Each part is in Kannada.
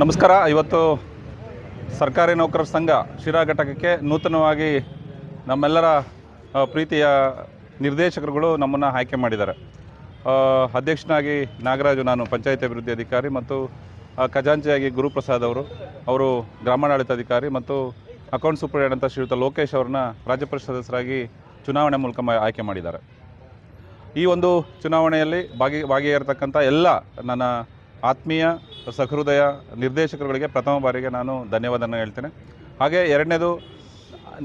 ನಮಸ್ಕಾರ. ಇವತ್ತು ಸರ್ಕಾರಿ ನೌಕರರ ಸಂಘ ಶಿರಾ ಘಟಕಕ್ಕೆ ನೂತನವಾಗಿ ನಮ್ಮೆಲ್ಲರ ಪ್ರೀತಿಯ ನಿರ್ದೇಶಕರುಗಳು ನಮ್ಮನ್ನು ಆಯ್ಕೆ ಮಾಡಿದ್ದಾರೆ. ಅಧ್ಯಕ್ಷನಾಗಿ ನಾಗರಾಜು ನಾನು, ಪಂಚಾಯತ್ ಅಭಿವೃದ್ಧಿ ಅಧಿಕಾರಿ ಮತ್ತು ಖಜಾಂಚಿಯಾಗಿ ಗುರುಪ್ರಸಾದ್ ಅವರು ಅವರು ಗ್ರಾಮಾಡಳಿತ ಅಧಿಕಾರಿ ಮತ್ತು ಅಕೌಂಟ್ ಸೂಪರಿಂಟೆಂಡೆಂಟ್ ಅಂತ ಶ್ರೀಯುತ ಲೋಕೇಶ್ ಅವ್ರನ್ನ ರಾಜ್ಯ ಪರಿಷತ್ ಸದಸ್ಯರಾಗಿ ಚುನಾವಣೆ ಮೂಲಕ ಆಯ್ಕೆ ಮಾಡಿದ್ದಾರೆ. ಈ ಒಂದು ಚುನಾವಣೆಯಲ್ಲಿ ಭಾಗಿ, ಭಾಗಿಯಾಗಿರ್ತಕ್ಕಂಥ ಎಲ್ಲ ನನ್ನ ಆತ್ಮೀಯ ಸಹೃದಯ ನಿರ್ದೇಶಕರುಗಳಿಗೆ ಪ್ರಥಮ ಬಾರಿಗೆ ನಾನು ಧನ್ಯವಾದನ ಹೇಳ್ತೇನೆ. ಹಾಗೆ ಎರಡನೇದು,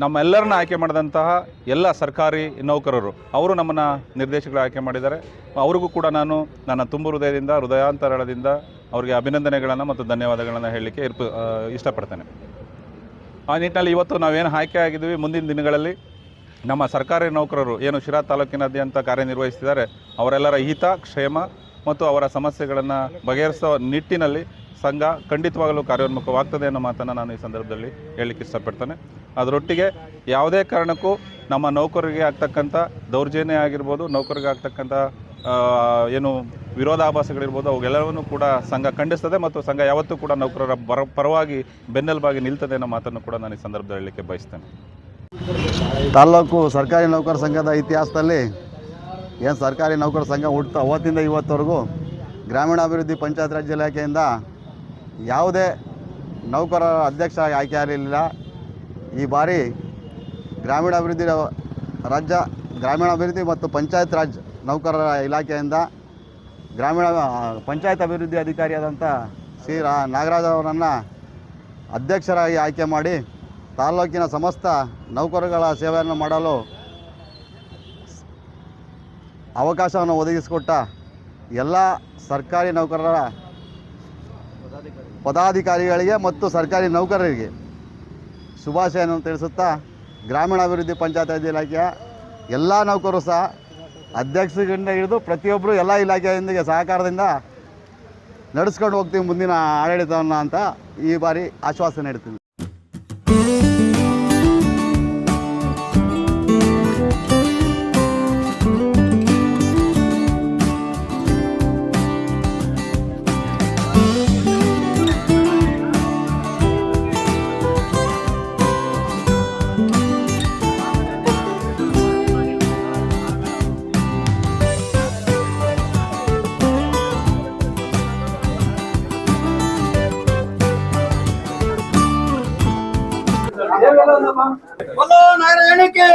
ನಮ್ಮೆಲ್ಲರನ್ನ ಆಯ್ಕೆ ಮಾಡಿದಂತಹ ಎಲ್ಲ ಸರ್ಕಾರಿ ನೌಕರರು, ಅವರು ನಮ್ಮನ್ನು ನಿರ್ದೇಶಕರು ಆಯ್ಕೆ ಮಾಡಿದ್ದಾರೆ. ಅವ್ರಿಗೂ ಕೂಡ ನಾನು ನನ್ನ ತುಂಬು ಹೃದಯದಿಂದ, ಹೃದಯಾಂತರಾಳದಿಂದ ಅವರಿಗೆ ಅಭಿನಂದನೆಗಳನ್ನು ಮತ್ತು ಧನ್ಯವಾದಗಳನ್ನು ಹೇಳಲಿಕ್ಕೆ ಇರ್ಪ ಇಷ್ಟಪಡ್ತೇನೆ. ಆ ನಿಟ್ಟಿನಲ್ಲಿ ಇವತ್ತು ನಾವೇನು ಆಯ್ಕೆ ಆಗಿದ್ದೀವಿ ಮುಂದಿನ ದಿನಗಳಲ್ಲಿ, ನಮ್ಮ ಸರ್ಕಾರಿ ನೌಕರರು ಏನು ಶಿರಾ ತಾಲೂಕಿನಾದ್ಯಂತ ಕಾರ್ಯನಿರ್ವಹಿಸ್ತಿದ್ದಾರೆ, ಅವರೆಲ್ಲರ ಹಿತ, ಕ್ಷೇಮ ಮತ್ತು ಅವರ ಸಮಸ್ಯೆಗಳನ್ನು ಬಗೆಹರಿಸೋ ನಿಟ್ಟಿನಲ್ಲಿ ಸಂಘ ಖಂಡಿತವಾಗಲೂ ಕಾರ್ಯೋನ್ಮುಖವಾಗ್ತದೆ ಅನ್ನೋ ಮಾತನ್ನು ನಾನು ಈ ಸಂದರ್ಭದಲ್ಲಿ ಹೇಳಲಿಕ್ಕೆ ಇಷ್ಟಪಡ್ತೇನೆ. ಅದರೊಟ್ಟಿಗೆ ಯಾವುದೇ ಕಾರಣಕ್ಕೂ ನಮ್ಮ ನೌಕರರಿಗೆ ಆಗ್ತಕ್ಕಂಥ ದೌರ್ಜನ್ಯ ಆಗಿರ್ಬೋದು ನೌಕರಿಗೆ ಆಗ್ತಕ್ಕಂಥ ಏನು ವಿರೋಧಾಭಾಸಗಳಿರ್ಬೋದು ಅವುಗೆಲ್ಲವನ್ನೂ ಕೂಡ ಸಂಘ ಖಂಡಿಸ್ತದೆ ಮತ್ತು ಸಂಘ ಯಾವತ್ತೂ ಕೂಡ ನೌಕರರ ಬರ ಪರವಾಗಿ ಬೆನ್ನೆಲುಬಾಗಿ ನಿಲ್ತದೆ ಅನ್ನೋ ಮಾತನ್ನು ಕೂಡ ನಾನು ಈ ಸಂದರ್ಭದಲ್ಲಿ ಹೇಳಲಿಕ್ಕೆ ಬಯಸ್ತೇನೆ. ತಾಲ್ಲೂಕು ಸರ್ಕಾರಿ ನೌಕರ ಸಂಘದ ಇತಿಹಾಸದಲ್ಲಿ ಏನು ಸರ್ಕಾರಿ ನೌಕರ ಸಂಘ ಹುಟ್ಟು ಅವತ್ತಿಂದ ಇವತ್ತವರೆಗೂ ಗ್ರಾಮೀಣಾಭಿವೃದ್ಧಿ ಪಂಚಾಯತ್ ರಾಜ್ ಇಲಾಖೆಯಿಂದ ಯಾವುದೇ ನೌಕರರ ಅಧ್ಯಕ್ಷ ಆಯ್ಕೆ ಆಗಲಿಲ್ಲ. ಈ ಬಾರಿ ಗ್ರಾಮೀಣಾಭಿವೃದ್ಧಿ ರಾಜ್ಯ ಗ್ರಾಮೀಣಾಭಿವೃದ್ಧಿ ಮತ್ತು ಪಂಚಾಯತ್ ರಾಜ್ ನೌಕರರ ಇಲಾಖೆಯಿಂದ ಗ್ರಾಮೀಣ ಪಂಚಾಯತ್ ಅಭಿವೃದ್ಧಿ ಅಧಿಕಾರಿಯಾದಂಥ ಶ್ರೀ ರಾ, ನಾಗರಾಜ್ ಅವರನ್ನು ಅಧ್ಯಕ್ಷರಾಗಿ ಆಯ್ಕೆ ಮಾಡಿ ತಾಲ್ಲೂಕಿನ ಸಮಸ್ತ ನೌಕರುಗಳ ಸೇವೆಯನ್ನು ಮಾಡಲು ಅವಕಾಶವನ್ನು ಒದಗಿಸಿಕೊಟ್ಟ ಎಲ್ಲ ಸರ್ಕಾರಿ ನೌಕರರ ಪದಾಧಿಕಾರಿಗಳಿಗೆ ಮತ್ತು ಸರ್ಕಾರಿ ನೌಕರರಿಗೆ ಶುಭಾಶಯವನ್ನು ತಿಳಿಸುತ್ತಾ ಗ್ರಾಮೀಣಾಭಿವೃದ್ಧಿ ಪಂಚಾಯತ್ ಇಲಾಖೆಯ ಎಲ್ಲ ನೌಕರರು ಸಹ ಅಧ್ಯಕ್ಷರಿಂದ ಹಿಡಿದು ಪ್ರತಿಯೊಬ್ಬರು ಎಲ್ಲ ಇಲಾಖೆಯೊಂದಿಗೆ ಸಹಕಾರದಿಂದ ನಡೆಸ್ಕೊಂಡು ಹೋಗ್ತೀವಿ ಮುಂದಿನ ಆಡಳಿತವನ್ನು ಅಂತ ಈ ಬಾರಿ ಆಶ್ವಾಸನೆ ನೀಡ್ತೀನಿ. बोलो नारायण के